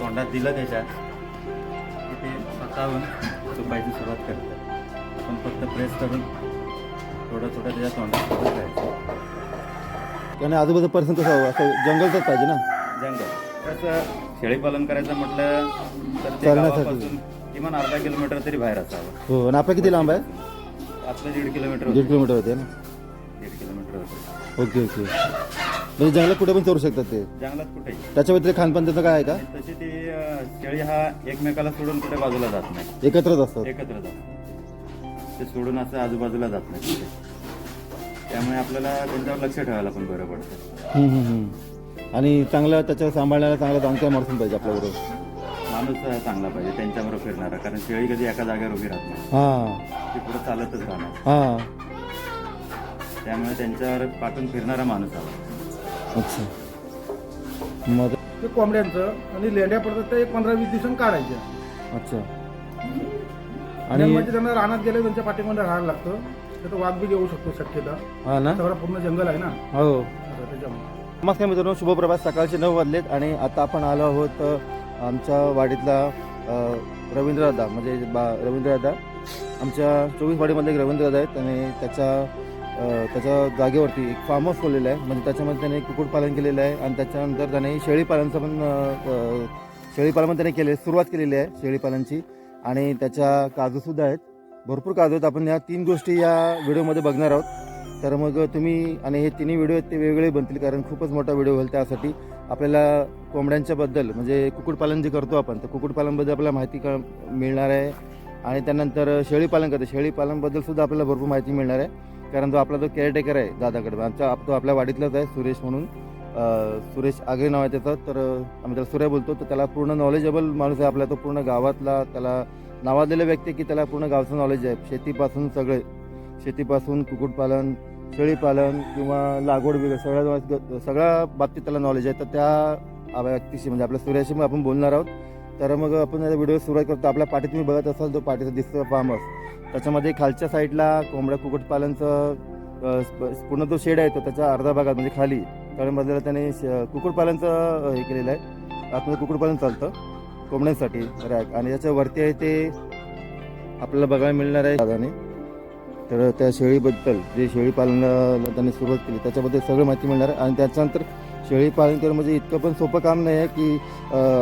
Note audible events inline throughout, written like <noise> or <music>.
तोंडात दिलं त्याच्या. की ते स्वतःहून झोपायची सुरुवात करतात. आपण फक्त प्रेस करून थोडं थोडं त्याच्या तोंडात राहायचं आणि आजूबाजूचा पर्सन कसं हवं? असं जंगलचंच पाहिजे ना? जंगल. तसं शेळीपालन करायचं म्हटलं तर किमान अर्धा किलोमीटर तरी बाहेर असावं. हो आणि आपलं किती लांब आहे? आपलं दीड किलोमीटर दीड. किलोमीटर होते ना? दीड किलोमीटर होतं. Okay okay. म्हणजे जंगलात कुठे पण चरू शकतात ते? जंगलात कुठेही त्याच्या व्यतिरिक्त खानपान त्याचं काय आहे का? तशी ती अं, शेळी हा एकमेकाला सोडून कुठे बाजूला जात नाही. एकत्रच असतात? एकत्र जात ते सोडून असं आजूबाजूला जात नाही कुठे. त्यामुळे आपल्याला त्यांच्यावर लक्ष ठेवायला पण बरं पडतं. हम्म, हम्म, हम्म. आणि चांगलं त्याच्यावर सांभाळण्याला चांगला जाणकार माणूस पाहिजे आपल्याबरोबर. माणूस चांगला पाहिजे त्यांच्याबरोबर फिरणारा. कारण शेळी कधी एका जागेवर उभी राहत नाही. हां. ती पुढे चालतच राहणार. हां. त्यामुळे त्यांच्यावर पाठून फिरणारा माणूस हवा. अच्छा. मग ते कोंबड्यांचं आणि लेंड्या पडतात ते एक पंधरा वीस दिवसांनी काढायच्या. अच्छा. आणि म्हणजे त्यांना रानात गेले त्यांच्या पाठीमध्ये राहायला लागतं. तिथं वाघ बी येऊ शकतो शक्यता. हा ना? सगळं पूर्ण जंगल आहे ना? हो. असं त्याच्यामुळे. नमस्कार मित्रांनो शुभप्रभात सकाळचे नऊ वाजलेत आणि आता आपण आलो आहोत अ, आमच्या वाडीतला अ, रवींद्रदादा म्हणजे बा रवींद्रदादा आमच्या चोवीस वाडीमधले एक रवींद्रदादा आहेत आणि त्याच्या अ, त्याच्या जागेवरती एक फार्म हाऊस खोललेलं आहे. म्हणजे त्याच्यामध्ये त्याने कुक्कुटपालन केलेलं आहे आणि त्याच्यानंतर त्याने शेळीपालनचं पण शेळीपालन पण त्याने केले सुरुवात केलेली आहे शेळीपालनची आणि त्याच्या काजूसुद्धा आहेत. भरपूर काजू आहेत. आपण या तीन गोष्टी या व्हिडिओमध्ये बघणार आहोत. तर मग तुम्ही आणि हे तिन्ही व्हिडिओ आहेत ते वेगवेगळे बनतील कारण खूपच मोठा व्हिडिओ होईल त्यासाठी. आपल्याला कोंबड्यांच्याबद्दल म्हणजे कुक्कुटपालन जे करतो आपण तर कुक्कुटपालनबद्दल आपल्याला माहिती कळ मिळणार आहे. आणि त्यानंतर शेळीपालन करतो. शेळीपालनबद्दल सुद्धा आपल्याला भरपूर माहिती मिळणार आहे. कारण जो आपला जो केअरटेकर आहे दादाकडे आमच्या तो आपल्या वाडीतलाच आहे सुरेश म्हणून. सुरेश आगरे नाव आहे त्याचं. तर आम्ही त्याला सूर्य बोलतो. तर त्याला पूर्ण नॉलेजेबल माणूस आहे आपला. तो पूर्ण गावातला त्याला नावाजलेला व्यक्ती की त्याला पूर्ण गावचं नॉलेज आहे. शेतीपासून सगळे. शेतीपासून कुक्कुटपालन शेळीपालन किंवा लागवड वगैरे सगळ्या सगळ्या बाबतीत त्याला नॉलेज आहे. तर त्या व्यक्तीशी म्हणजे आपल्या सूर्याशी मग आपण बोलणार आहोत. तर मग आपण व्हिडिओ सुरुवात करतो. आपल्या पाठी तुम्ही बघत असाल तो पाठीचा दिसतो फार्म त्याच्यामध्ये खालच्या साईडला कोंबड्या कुक्कुटपालनचं स्प- पूर्ण जो शेड आहे तो त्याच्या अर्धा भागात म्हणजे खाली. तळमधल्याला त्याने श- कुक्कुटपालनचं हे केलेलं आहे. आतमध्ये कुक्कुटपालन चालतं कोंबड्यांसाठी. रॅक आणि त्याच्या वरती आहे ते आपल्याला बघायला मिळणार आहे दादाने. तर त्या शेळीबद्दल जे शेळीपालन त्यांनी सुरुवात केली त्याच्याबद्दल सगळं माहिती मिळणार आहे. आणि त्याच्यानंतर शेळीपालन करणं म्हणजे इतकं पण सोपं काम नाही आहे की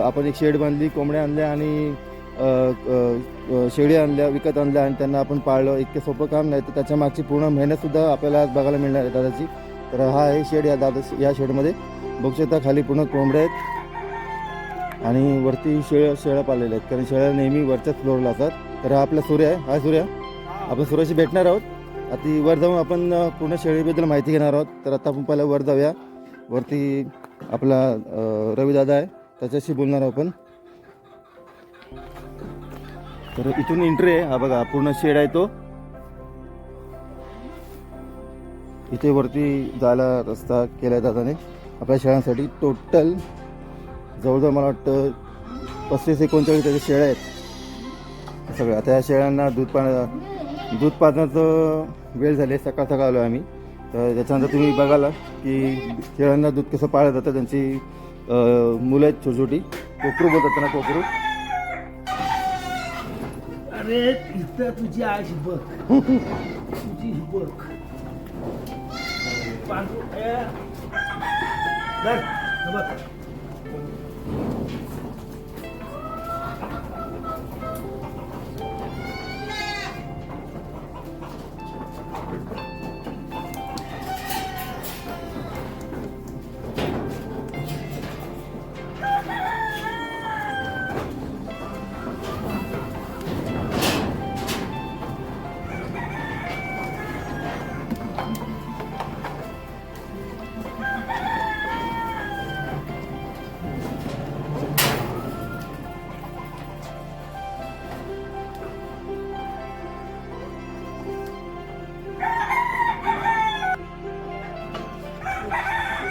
आपण एक शेड बांधली कोंबड्या आणल्या आणि शेळी आणल्या विकत आणल्या आणि त्यांना आपण पाळलं. इतकं सोपं काम नाही. तर त्याच्या मागची पूर्ण मेहनतसुद्धा आपल्याला आज बघायला मिळणार आहे दादाची तर हा आहे शेड या दादा या शेडमध्ये. बघू खाली पूर्ण कोंबड्या आहेत. आणि वरती शेळ शेळ्या पाळलेल्या आहेत. कारण शेळ्या नेहमी वरच्याच फ्लोअरला असतात. तर हा आपला सूर्य आहे. हा सूर्य. आपण सूर्याशी भेटणार आहोत. आता वर जाऊन आपण पूर्ण शेळीबद्दल माहिती घेणार आहोत. तर आता आपण पहिला वर जाऊया. वरती आपला अ, रविदादा आहे. त्याच्याशी बोलणार आहोत आपण. तर इथून एंट्री आहे. हा बघा पूर्ण शेड आहे तो. इथे वरती जायला रस्ता केला आहे दादाने. आपल्या शेळ्यांसाठी टोटल जवळजवळ मला वाटतं पस्तीस एकोणचाळीस त्याचे शेळ्या आहेत. सगळ्या आता या शेळ्यांना दूध पाण्या दूध पाजण्याचं वेळ झाली आहे. सकाळ सकाळ आलो आम्ही. तर त्याच्यानंतर तुम्ही बघाला की शेळ्यांना दूध कसं पाळलं जातं. त्यांची मुलं आहेत छोटी छोटी कोकरू बोलतात त्यांना कोकरू. अरे इथं तुझी आज बघ तुझी ही बघ पांढरू- ए.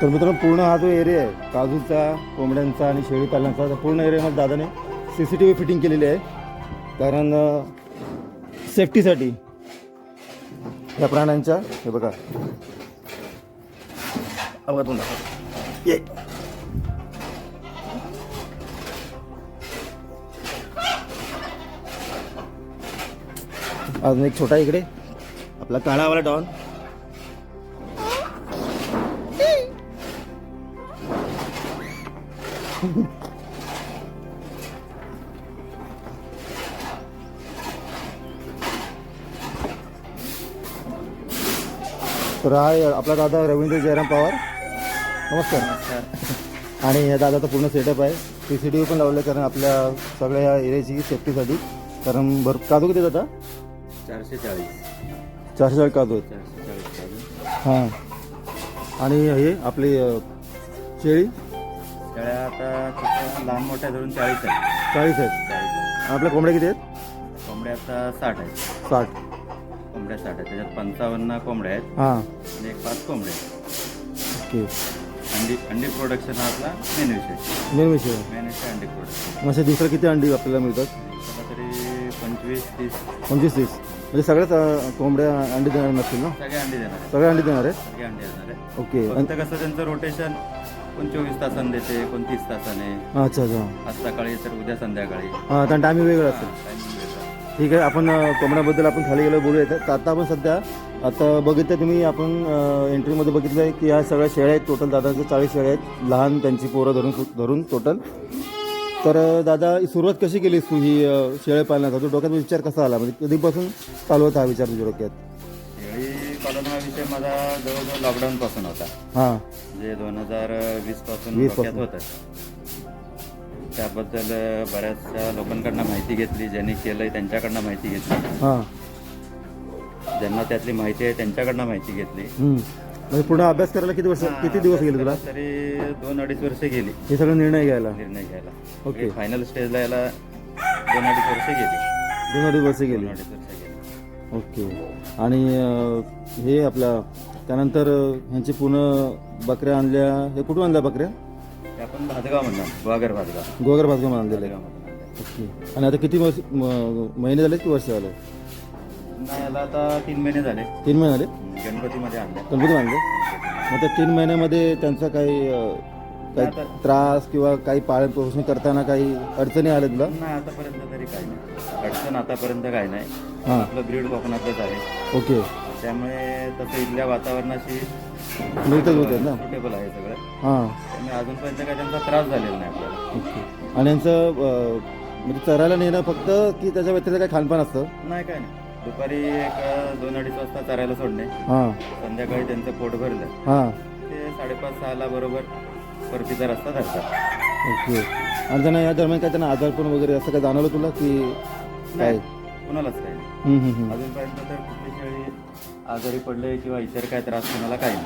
तर मित्रांनो पूर्ण हा जो एरिया आहे काजूचा कोंबड्यांचा आणि शेळी पालनाचा त्या पूर्ण एरियामध्ये दादाने C C T V fitting केलेली आहे. कारण सेफ्टीसाठी या प्राण्यांच्या हे बघा. अवघातून दाखवा ये. अजून एक छोटा इकडे. आपला काळावाला डॉन. तर हा आपला दादा रवींद्र जयराम पवार. नमस्कार. आणि या दादाचा पूर्ण सेटअप आहे. सी सी टी व्ही पण लावलं आहे कारण आपल्या सगळ्या या एरियाची सेफ्टीसाठी कारण भर काजू किती दादा? चारशे चाळीस चारशे चाळीस काजू. आहेत हां. आणि हे आपली शेळी? शेळ्या आता लहान मोठ्या धरून चाळीस आहेत चाळीस आहेत. चाळीस. आपल्या कोंबड्या किती आहेत? कोंबड्या आता साठ आहेत. साठ. कोंबड्या साठ आहेत. त्याच्यात पंचावन्न कोंबड्या आहेत. हां. आणि एक पाच कोंबड्या आहेत. ओके. अंडी अंडी प्रोडक्शन हा आपला मेन विषय. मेन विषय. मेन विषय अंडी प्रोडक्शन म्हणजे दिवसाला किती अंडी आपल्याला मिळतात? त्याला तरी पंचवीस तीस. पंचवीस तीस. म्हणजे सगळ्याच अ, कोंबड्या अंडी देणार नसतील ना? सगळे अंडी देणार आहेत. सगळ्या अंडी देणार सगळे अंडी देणार आहेत. ओके. आणि- फक्त कसं त्यांचं रोटेशन कोण चोवीस तासाने देते कोण तीस तासाने. अच्छा अच्छा. आज सकाळी तर उद्या संध्याकाळी. हां त्यांना टायमिंग वेगळा असेल टायमिंग वेगळा ठीक आहे आपण अ, कोंबड्याबद्दल आपण खाली गेलो बोलूया तर आता आपण सध्या आता बघितलं तुम्ही आपण एंट्रीमध्ये बघितलं आहे की ह्या सगळ्या शेळ्या आहेत टोटल दादाच्या चाळीस शेळ्या आहेत. लहान त्यांची पोरं धरून धरून टोटल तर अ, दादा ही सुरुवात कशी केलीस तू ही अ, शेळ्या पालनाचा? तू डोक्यात विचार कसा आला? म्हणजे कधीपासून चालू होता हा विचार तुझ्या डोक्यात? शेळी पालन हा विषय माझा जवळजवळ लॉकडाऊन पासून होता. हां. म्हणजे दोन हजार वीसपासून 20 डोक्यात. होतं. त्याबद्दल बऱ्याचशा लोकांकडनं माहिती घेतली ज्यांनी केलंय त्यांच्याकडनं माहिती घेतली. ज्यांना त्यातली माहिती आहे त्यांच्याकडनं माहिती घेतली. म्हणजे पूर्ण अभ्यास करायला किती वर्ष किती दिवस गेले तुला? तरी दोन अडीच वर्ष गेली. हे सगळं निर्णय घ्यायला. निर्णय घ्यायला. ओके. फायनल स्टेजला याला दोन अडीच वर्ष गेली. दोन अडीच वर्ष गेली. अडीच वर्ष गेली. ओके. आणि हे आपला त्यानंतर ह्यांची पूर्ण बकऱ्या आणल्या हे कुठून आणल्या बकऱ्या? ते आपण भातगाव म्हणणार वागर भातगाव गोगर भाजगाव भातगावमधून आणल्या. ओके. आणि आता किती वर्ष म- महिने झाले की वर्ष झाले? याला आता तीन महिने झाले. तीन महिने झाले? गणपतीमध्ये गणपती आणले? मग त्या तीन महिन्यामध्ये त्यांचा काही अ, काही त्रास किंवा काही पालन पोषण करताना काही अडचणी आल्या तुला? नाही आतापर्यंत तरी काही नाही. अडचण आतापर्यंत काही नाही. हां. आपलं ब्रीड कोकणातलंच आहे. ओके. त्यामुळे तसं इथल्या वातावरणाशी मिळतच होते ना? सुटेबल आहे सगळं. हां. त्यामुळे अजूनपर्यंत काही त्यांचा त्रास झालेला नाही आपल्याला. ओके. आणि यांचं अ, म्हणजे चरायला नेणं फक्त की त्याच्या व्यतिरिक्त काही खानपान असतं? नाही काय नाही. दुपारी एक अं, दोन अडीच वाजता चरायला सोडणे. हां. संध्याकाळी त्यांचं पोट भरलं. हां. ते साडेपाच सहाला बरोबर परतीचा रस्ता धरतात. ओके. आणि त्यांना या दरम्यान काय त्यांना आजारपण वगैरे असं काय जाणवलं तुला की काय? नाही कुणालाच काही नाही. हम्म, हम्म, हम्म. अजूनपर्यंत तर आजारी पडले किंवा इतर काय त्रास कुणाला काही नाही.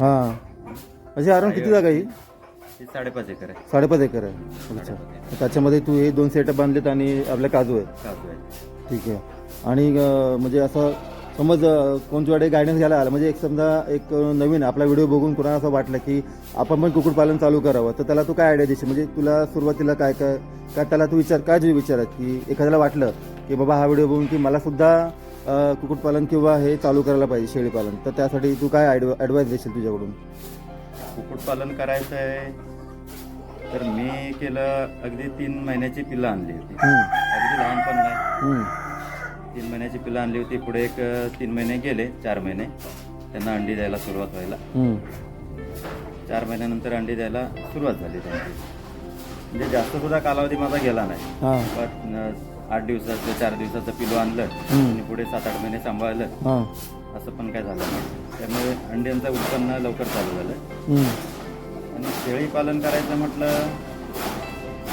हां. अशी अराउंड किती जागा ही? ही साडेपाच एकर आहे. साडेपाच एकर आहे. अच्छा. त्याच्यामध्ये तू हे दोन सेटअप बांधलेत आणि आपल्या काजू आहे. काजू आहे. ठीक आहे. आणि म्हणजे असं समज अं, कोण तुझ्याकडे गायडन्स घ्यायला आला म्हणजे एक समजा एक नवीन आपला व्हिडिओ बघून कोणाला असं वाटलं की आपण पण कुक्कुटपालन चालू करावं तर त्याला तू काय आयडिया देशील? म्हणजे तुला सुरुवातीला काय काय काय त्याला तू विचार काय तुझे विचार आहेत की एखाद्याला वाटलं की बाबा हा व्हिडिओ बघून की मला सुद्धा कुक्कुटपालन किंवा हे चालू करायला पाहिजे शेळीपालन. तर त्यासाठी तू काय ॲडवाईस देशील तुझ्याकडून? कुक्कुटपालन करायचं आहे तर मी केलं अगदी तीन महिन्याची पिल्लं आणली होती. अगदी लहान पण नाही तीन महिन्याची पिल्लं आणली होती पुढे एक तीन महिने गेले चार महिने. त्यांना अंडी द्यायला सुरुवात व्हायला. चार महिन्यानंतर अंडी द्यायला सुरुवात झाली त्यांची. म्हणजे जास्त सुद्धा कालावधी माझा गेला नाही. पण अ, आठ दिवसाचं चार दिवसाचं पिलो आणलं. आणि पुढे सात आठ महिने सांभाळलं. हां. असं पण काय झालं नाही. त्यामुळे अंड्यांचं उत्पन्न लवकर चालू झालं. आणि शेळी पालन करायचं म्हटलं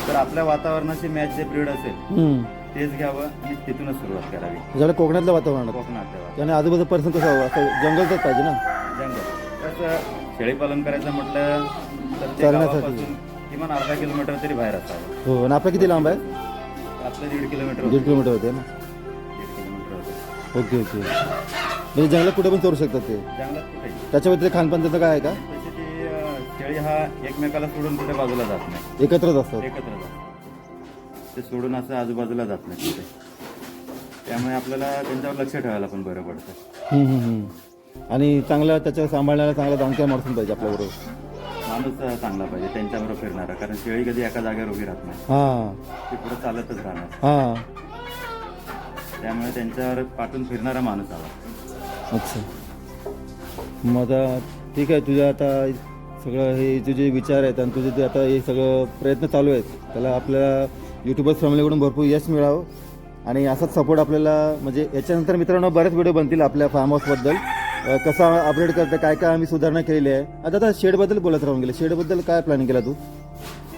तर आपल्या वातावरणाशी मॅच जे ब्रीड असेल. तेच घ्यावं आणि तिथूनच सुरुवात करावी. तुझ्याकडे कोकणातलं वातावरण आहे. कोकणातल्या त्याने आजूबाजूचं पर्सन कसं हवं? असं जंगलचंच पाहिजे ना. जंगल. कसं शेळीपालन करायचं म्हटलं तर ते चालण्यासाठी. गावापासून किमान अर्धा किलोमीटर तरी बाहेर असावं. हो आणि आपलं किती लांब आहे? आपलं दीड किलोमीटर होतं. दीड किलोमीटर होते ना? दीड किलोमीटर होतं. Okay okay. म्हणजे जंगलात कुठे पण चोरू शकतात ते? जंगलात कुठेही त्याच्या व्यतिरिक्त खानपान त्याचं काय आहे का? तशी ती अं, शेळी हा एकमेकाला सोडून कुठे बाजूला जात नाही. एकत्रच असतात? एकत्र जात ते सोडून असं आजूबाजूला जात नाही कुठे. त्यामुळे आपल्याला त्यांच्यावर लक्ष ठेवायला पण बरं पडतं. हम्म, हम्म, हम्म. आणि चांगलं त्याच्या सांभाळण्याला चांगला जाणकार माणूस पाहिजे आपल्याबरोबर. माणूस चांगला पाहिजे त्यांच्याबरोबर फिरणारा. कारण शेळी कधी एका जागेवर उभी राहत नाही. हां. ती पुढे चालतच राहणार. हां. त्यामुळे त्यांच्यावर पाठून फिरणारा माणूस हवा अच्छा. मग आता ठीक आहे तुझं आता सगळं हे तुझे विचार आहेत आणि तुझे ते आता हे सगळं प्रयत्न चालू आहेत. त्याला आपल्या युट्यूबर्स फॅमिलीकडून भरपूर यश मिळावं. आणि असाच सपोर्ट आपल्याला म्हणजे याच्यानंतर मित्रांनो बरेच व्हिडिओ बनतील आपल्या फार्म हाऊसबद्दल कसं अपडेट करतं काय काय आम्ही सुधारणा केलेली आहे. आता आता शेडबद्दल बोलत राहून गेलं. शेडबद्दल काय प्लॅनिंग केला तू?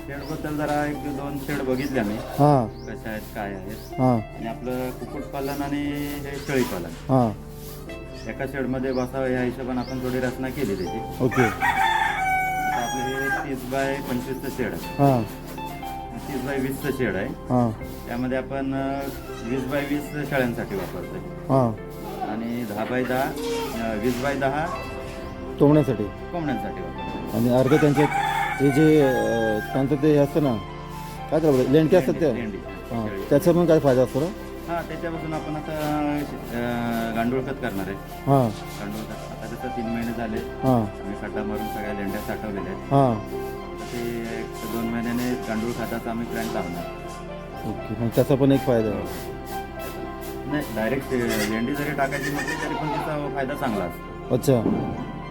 शेडबद्दल जरा एक दोन शेड बघितले आम्ही. हां. कशा आहेत काय आहेत. हां. आणि आपलं कुक्कुटपालन आणि हे शेळीपालन. हां. एका शेडमध्ये बसावं या हिशोबाने आपण थोडी रचना केली त्याची. ओके. आता आपलं हे तीस बाय पंचवीसचं शेड आहे. हां. तीस बाय वीसचं शेड आहे. हां. त्यामध्ये आपण अं, वीस बाय वीस शेळ्यांसाठी वापरतोय. हां. आणि दहा बाय दहा वीस बाय दहा टोमण्यासाठी कोंबड्यांसाठी आणि अर्ध त्यांचे हे जे अं, त्यांचं ते हे असतं ना काय त्याला बोलतात? लेंडके असतात त्या लेंडी. हां. त्याचा पण काय फायदा असतो ना? हा त्याच्यापासून आपण आता अं, गांडूळ खत करणार आहे. हां. गांडूळ खत आता जसं तीन महिने झाले हां. आम्ही खड्डा मारून सगळ्या लेंड्या साठवलेल्या आहेत. हां. ते एक दोन महिन्याने गांडूळ खताचा आम्ही प्लॅन लावणार ओके मग त्याचा पण एक फायदा आहे. नाही डायरेक्ट लेंडी जरी टाकायची म्हटली तरी पण त्याचा फायदा चांगला असतो. अच्छा.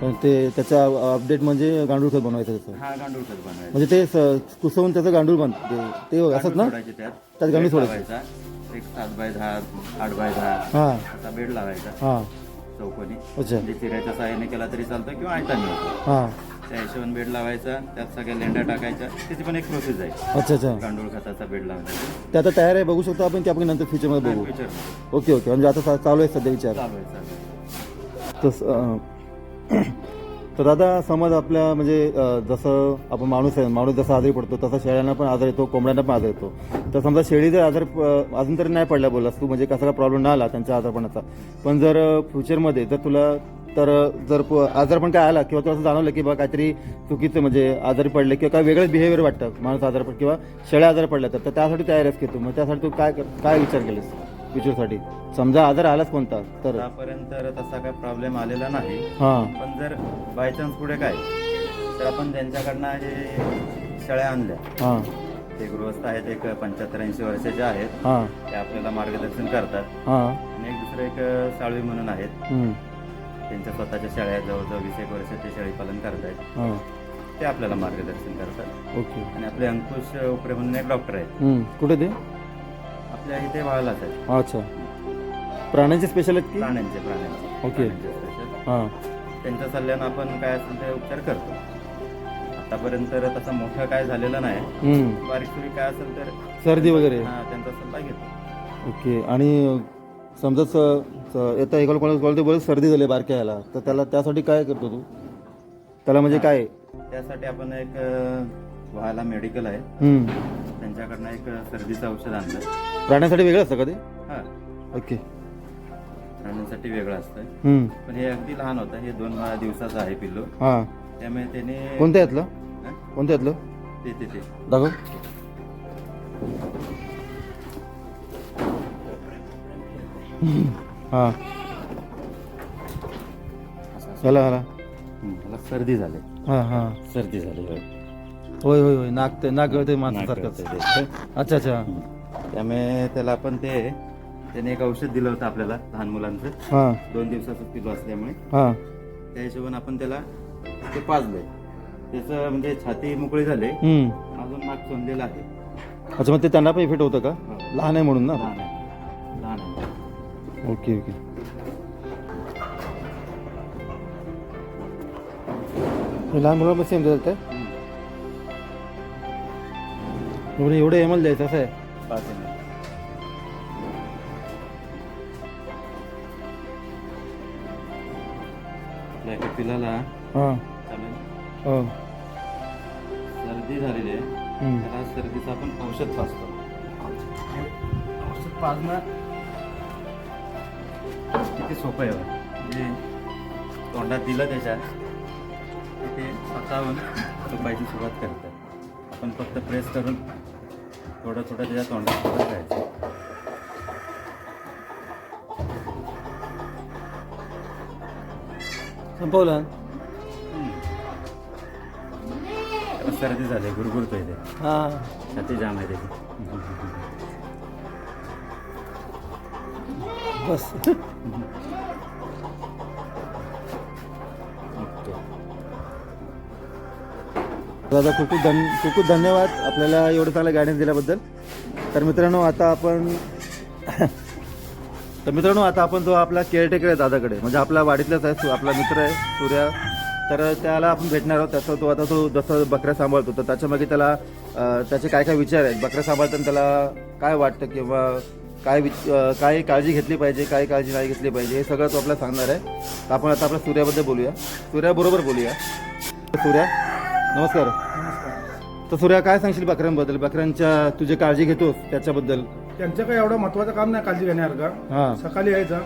पण ते त्याचा अपडेट म्हणजे गांडूळ खत बनवायचं त्याचं. हा गांडूळ खत बनवायचा. म्हणजे ते स- कुसवून त्याचं गांडूळ बन ते असत गांडूळ ना? सोडायचे त्यात. त्यात गांडूळ बेड सोडायचं. लावायचा. एक सात बाय दहा आठ बाय दहा. हां. असा बेड लावायचा. हां. चौकोनी. अच्छा. म्हणजे चिऱ्याच्या सहाय्याने केला तरी चालतं किंवा आयताने होतो. हां. त्या हिशोबाने बेड लावायचा त्यात सगळ्या लेंड्या टाकायच्या. त्याची पण एक प्रोसेस आहे. अच्छा अच्छा. गांडूळ खताचा बेड लावण्याची. ते आता तयार आहे बघू शकतो आपण की आपण नंतर फ्युचरमध्ये बघू. Okay okay. म्हणजे आता चा- चालू आहे सध्या विचार. चालू आहे चालू आहे. तस अं, <clears throat> तर दादा समज आपल्या म्हणजे अं, जसं आपण माणूस आहे माणूस जसा आजारी पडतो तसा शेळ्यांना पण आजार येतो कोंबड्यांना पण आजार येतो. तर समजा शेळी जर आजार अजून तरी नाही पडल्या बोललास तू म्हणजे कसा प्रॉब्लेम नाही आला त्यांच्या आजारपणाचा. पण जर फ्युचरमध्ये जर तुला तर जर प- आजारपण काय आला किंवा तुला असं जाणवलं की बा काहीतरी चुकीचं म्हणजे आजारी पडले किंवा काय वेगळं बिहेवियर वाटतं माणूस आजार पड किंवा शेळ्या आजार पडल्या तर त्यासाठी तयार आहेस की तू? मग त्यासाठी तू काय काय विचार केलेस फ्युचरसाठी समजा आजार आलाच कोणता तर? आतापर्यंत तसा काही प्रॉब्लेम आलेला नाही. हां. पण जर बाय चान्स पुढे काय तर आपण त्यांच्याकडनं हे शेळ्या आणल्या हां. ते गृहस्थ आहेत एक पंच्याहत्तर ऐंशी वर्षाचे आहेत. हां. ते आपल्याला मार्गदर्शन करतात. हां. आणि एक दुसरं एक साळवी म्हणून आहेत. हम्म, त्यांच्या स्वतःच्या आहेत, जवळजवळ वीस एक वर्ष ते शेळी पालन करतायत. हां. ते आपल्याला मार्गदर्शन करतात. ओके. आणि आपले अंकुश उपरे म्हणून एक डॉक्टर आहेत. हम्म, कुठे ते? आपल्या इथे वाळलाच आहेत. अच्छा. प्राण्यांचे स्पेशल आहेत की? प्राण्यांचे प्राण्यांचे. ओके. प्राण्यांचे special. हां. त्यांच्या सल्ल्यानं आपण काय असेल ते उपचार करतो. आतापर्यंत तर तसं मोठं काय झालेलं नाही. हम्म, बारीक सुरी काय असेल तर सर्दी वगैरे. हा त्यांचा सल्ला घेतो. ओके. आणि समजा स- येता एका कोणाला कोणाला सर्दी झाली बारक्या ह्याला. तर त्याला त्यासाठी काय करतो तू? त्याला म्हणजे काय? त्यासाठी आपण एक व्हायला मेडिकल आहे. हम्म, त्यांच्याकडनं एक सर्दीचं औषध आणलं. प्राण्यांसाठी वेगळं असतं का ते? हा. ओके. प्राण्यांसाठी वेगळं असतं. हम्म, पण हे अगदी लहान होतं. हे दोन दिवसाचं आहे पिल्लू. हां. त्यामुळे त्याने कोणत्या यातलं? हा? कोणत्या यातलं? ते ते ते. दाखव. हां. ह्याला ह्याला. त्याला सर्दी झाली. हां हां. सर्दी झाली होय. होय होय होय. नाक ते नाक गळते नाक माणसासारखंच. गळतंय ते. अच्छा अच्छा. त्यामुळे त्याला आपण ते त्याने एक औषध दिलं होतं आपल्याला लहान मुलांचं. हां. दोन दिवसाचं पिल्लू असल्यामुळे हां. त्या हिशोबाने आपण त्याला ते पाजलंय. त्याचं म्हणजे छाती मोकळी झाली. हम्म. अजून नाक चोंदलेलं आहे. अच्छा मग ते त्यांना पण इफेक्ट होतं का? हो. लहान आहे म्हणून ना? लहान ओके ओके. लहान मुलांना सेम देतात काय हं. एवढं एवढं एम एल द्यायचं असं आहे? पाच पिलाला हां. चालेल. हो. सर्दी झालेली आहे. हम्म. त्याला सर्दीचं आपण औषध पाजतो. औषध पाजणं किती सोपं आहे. म्हणजे तोंडात दिलं त्याच्या ते स्वतःहून झोपायची सुरुवात करतात. आपण फक्त प्रेस करून थोडं थोडं त्याच्या तोंडात सोडत राहायचं संपवलं. सर्दी झाली गुरगुरतोय ते. हा. छाती जाम आहे त्याची. बस. दादा खूप खूप धन खूप खूप धन्यवाद आपल्याला एवढं चांगलं गायडन्स दिल्याबद्दल. तर मित्रांनो आता आपण तर मित्रांनो आता आपण जो आपला केअरटेकर आहे दादाकडे म्हणजे आपला वाडीतलाच आहे आपला मित्र आहे सूर्या तर त्याला आपण भेटणार आहोत. त्याचा तो आता तो जसं बकऱ्या सांभाळतो तर त्याच्यामागे त्याला त्याचे काय काय विचार आहेत? बकऱ्या सांभाळताना त्याला काय वाटतं किंवा काय विच काय काळजी घेतली पाहिजे काय काळजी नाही घेतली पाहिजे हे सगळं तो आपल्याला सांगणार आहे. तर आपण आता आपल्या सूर्याबद्दल बोलूया. सूर्याबरोबर बोलूया. सूर्या नमस्कार. तर सूर्या काय सांगशील बकऱ्यांबद्दल? बकऱ्यांच्या तुझी काळजी घेतोस त्याच्याबद्दल? त्यांचं काही एवढं महत्वाचं काम नाही काळजी घेण्यासारखं. हां. सकाळी यायचं.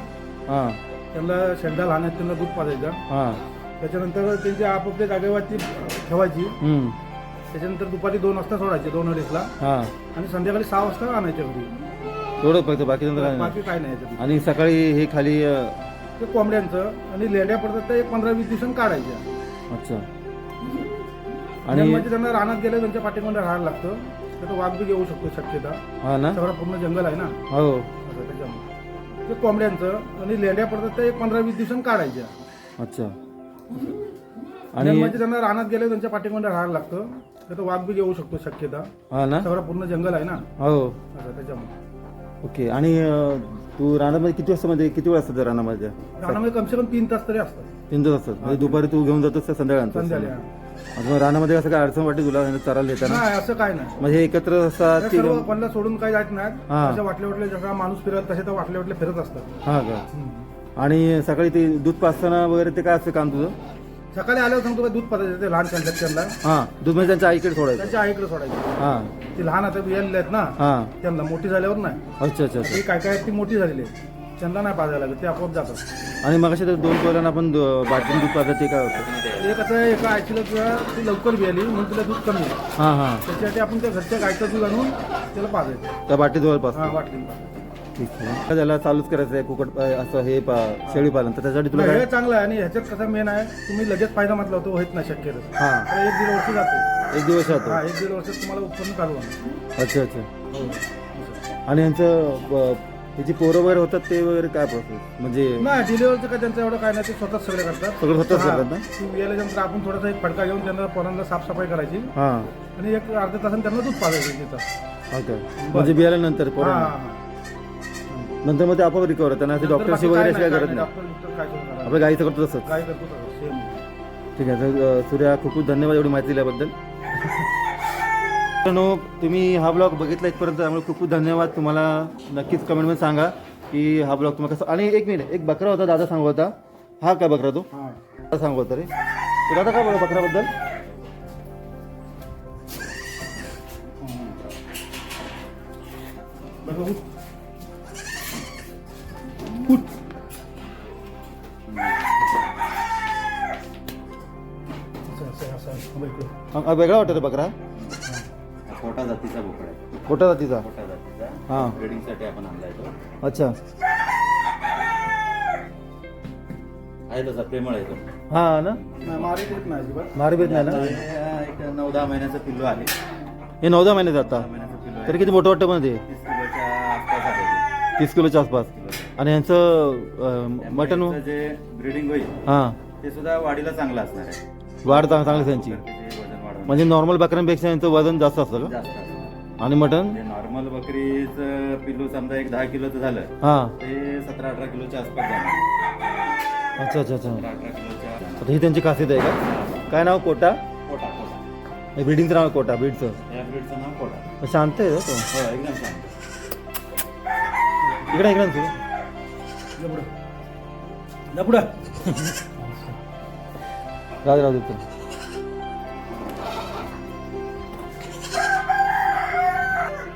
हां. त्यांना शेंडा लहान त्यांना दूध पाजायचं. हां. त्याच्यानंतर त्यांची आपापल्या जागेवरती ठेवायची हम्म, त्याच्यानंतर दुपारी दोन वाजता सोडायचे दोन अडीचला. हां. आणि संध्याकाळी सहा वाजता आणायचे घरी. एवढं फक्त बाकी काय नाही. बाकी काय नाही याच्यात. आणि सकाळी हे खाली अ, ते कोंबड्यांचं आणि लेंड्या पडतात त्या एक पंधरा वीस दिवसांनी काढायच्या. अच्छा. आणि म्हणजे त्यांना रानात गेलं त्यांच्या पाठीमध्ये राहायला लागतं. तर वाघ बी येऊ शकतो शक्यता. हा ना? सगळं पूर्ण जंगल आहे ना? हो. असं त्याच्यामुळे. ते कोंबड्यांचं आणि लेंड्या पडतात त्या एक पंधरा वीस दिवसांनी काढायच्या. अच्छा. आणि म्हणजे त्यांना रानात गेलं त्यांच्या पाठीमध्ये राहायला लागतं. तर वाघ बी येऊ शकतो शक्यता. हा ना? सगळं पूर्ण जंगल आहे ना? हो. असं त्याच्यामुळे. ओके आणि अ, तू रानामध्ये किती वाजता मध्ये किती वेळ असतात रानामध्ये? रानामध्ये कमसे कम तीन तास तरी असतात. तीन तास असतात. म्हणजे दुपारी तू घेऊन जातोस का संध्याकाळी आणतोस? रानामध्ये असं काय अडचण वाटते तुला? चारायला येताना? नाही असं काय नाही. म्हणजे एकत्र असतात की सर्व कोणाला सोडून काही जात नाहीत. हा. जसे वाटले वाटले जसा माणूस फिरत तसे तर वाटले वाटले फिरत असतात. हा का? आणि सकाळी ते दूध पाचताना वगैरे ते काय असतं काम तुझं? सकाळी आल्यावर सांगतो का दूध पाजायचं ते लहान त्यांना. हा दूध म्हणजे त्यांच्या आईकडे सोडायचं. त्यांच्या आईकडे सोडायचं. हा. ती लहान आता बियालेले आहेत ना हा. त्यांना मोठी झाल्यावर नाही. अच्छा अच्छा अच्छा. ती काय काय आहेत ती मोठी झालेली आहे त्यांना नाही पाजायला लागत ते आपोआप जातात. आणि मग अशा दोन कोयलांना आपण द- दूध पाजत ते काय होतं? कसं आहे एका आईला तुला ती लवकर बियाली म्हणून तुला दूध कमी आहे. हां हां. त्याच्यासाठी आपण त्या घरच्या गायचं दूध आणून त्याला पाजायचं. त्या बाटी जवळपास हा वाटली ठीक आहे. त्याला चालूच करायचं आहे कुकट असं हे पा शेळी पालन तर त्याच्यासाठी तुला चांगलं आहे आणि ह्याच्यात कसं मेन आहे तुम्ही लगेच फायदा म्हटलं होतं होत नाही शक्यतो. हां. तर एक दीड वर्ष जाते. एक दिवस हा राहतो एक दीड वर्षात तुम्हाला उत्पन्न चालू होणार. अच्छा अच्छा. हो. आणि यांचं जे पोरं वगैरे होतात ते वगैरे काय प्रोसेस म्हणजे नाही डिलिव्हरचं काय त्यांचं एवढं काय नाही ते स्वतःच सगळे करतात. सगळं स्वतःच हा. करतात ना? ती आपण थोडासा एक फडका घेऊन त्यांना पोरांना साफसफाई करायची. हां. आणि एक अर्ध्या तासाने त्यांना दूध पाजायचं तिथं. ओके म्हणजे बियाल्यानंतर पोरं हा. नंतर मग ते आपोआप रिकवर होतं त्यांना नंतर डॉक्टरशी वगैरे काय करत नाही. आपल्या गाईचं करतो तसंच काय करतो तसं, same. ठीक आहे तर अ, सूर्या खूप खूप धन्यवाद एवढी माहिती दिल्याबद्दल मित्रांनो तुम्ही हा ब्लॉग बघितला इथपर्यंत त्यामुळे खूप खूप धन्यवाद तुम्हाला नक्कीच कमेंटमध्ये सांगा की हा ब्लॉग तुम्हाला कसं आणि एक मिनिट एक बकरा होता दादा सांगू होता हा काय बकरा तो हा. दादा सांगू होता रे तर दादा काय बोला बकऱ्याबद्दल बघा, उठ. हा, हा, वेगळा वाटतो बकरा? पोटा जातीचा बोकडा आहे. कोटा जातीचा? हा. ब्रिडिंगसाठी आपण आणलाय तो अच्छा. आहे तसा प्रेमळ आहे तो. हा ना? नाही. मारबीत नाही आता ना? हे एक नऊ दहा महिन्याचं पिल्लू आहे. हे नऊ दहा महिने जाता दहा महिन्याचं पिल्लू आहे. तरी किती मोठं वाटतं पण ते? तीस किलोच्या आसपास. आणि यांचं अ, त्यामुळे मटन याचं जे ब्रिडिंग होईल हां. ते सुद्धा वाढीला चांगलं असणार आहे. वाढ चांग- चांगली त्यांची. तर त्याचे वजन वाढवणं म्हणजे नॉर्मल बकऱ्यांपेक्षा यांचं वजन जास्त असतं का जास्त आणि मटन? म्हणजे नॉर्मल बकरीचं पिल्लू समजा एक दहा किलोचं झालं हां. ते सतरा अठरा किलोच्या आसपास जाणार. अच्छा अच्छा अच्छा. सतरा अठरा किलोच्या आता ही त्यांची खासियत आहे का? काय नाव? कोटा? कोटा कोटा. ब्रिडिंगचं नाव कोटा ब्रीडचं या ब्रीडचं नाव कोटा. शांत आहे तो. हो एकदम शांत. इकडे इकडे तू पुढं. राज राज तू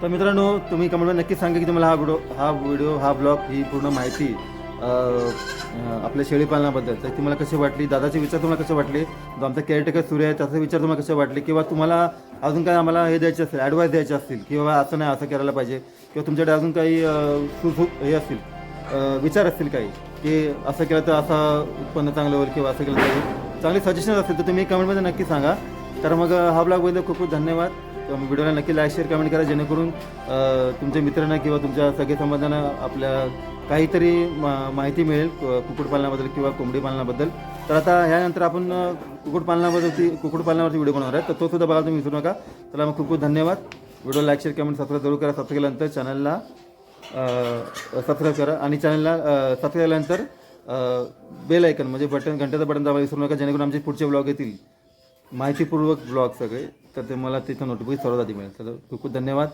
तर मित्रांनो तुम्ही कमेंटमध्ये नक्कीच सांगा की तुम्हाला हा व्हिडिओ हा व्हिडिओ हा ब्लॉग ही पूर्ण माहिती आपल्या शेळीपालनाबद्दल तर तुम्हाला कशी वाटली? दादाचे विचार तुम्हाला कसे वाटले? जो आमचा केअरटेकर सूर्य आहे त्याचा विचार तुम्हाला कसे वाटले? किंवा तुम्हाला अजून काय आम्हाला हे द्यायचे असेल ॲडवाईस द्यायचे असतील किंवा असं नाही असं करायला पाहिजे किंवा तुमच्याकडे अजून काही अं, हे असतील विचार असतील काही की असं केलं तर असं उत्पन्न चांगलं होईल किंवा असं केलं तर चांगले सजेशन असतील तर तुम्ही कमेंटमध्ये नक्की सांगा. तर मग हा ब्लॉग बघितला खूप खूप धन्यवाद. व्हिडिओला नक्की लाईक शेअर कमेंट करा जेणेकरून तुमच्या मित्रांना किंवा तुमच्या सगळे समाजांना आपल्या काहीतरी मा- माहिती मिळेल कुक्कुटपालनाबद्दल किंवा कोंबडी पालनाबद्दल तर आता ह्यानंतर आपण कुक्कुटपालनावरती कुक्कुटपालनाबद्दल कुक्कुटपालनावरती व्हिडिओ बनवणार आहे तर तो सुद्धा बघा तुम्ही विसरू नका. तर मग खूप खूप धन्यवाद. Video like share comment subscribe जरूर करा. सबस्क्राईब केल्यानंतर चॅनलला सबस्क्राईब करा. आणि चॅनलला सबस्क्राईब केल्यानंतर बेल ऐकन म्हणजे बटन घंट्याचं बटन दाबा विसरू नका जेणेकरून आमचे पुढचे ब्लॉग येतील. माहितीपूर्वक ब्लॉग सगळे तर ते मला तिथं नोटिफिकेशन सर्वात आधी मिळेल तर खूप खूप धन्यवाद.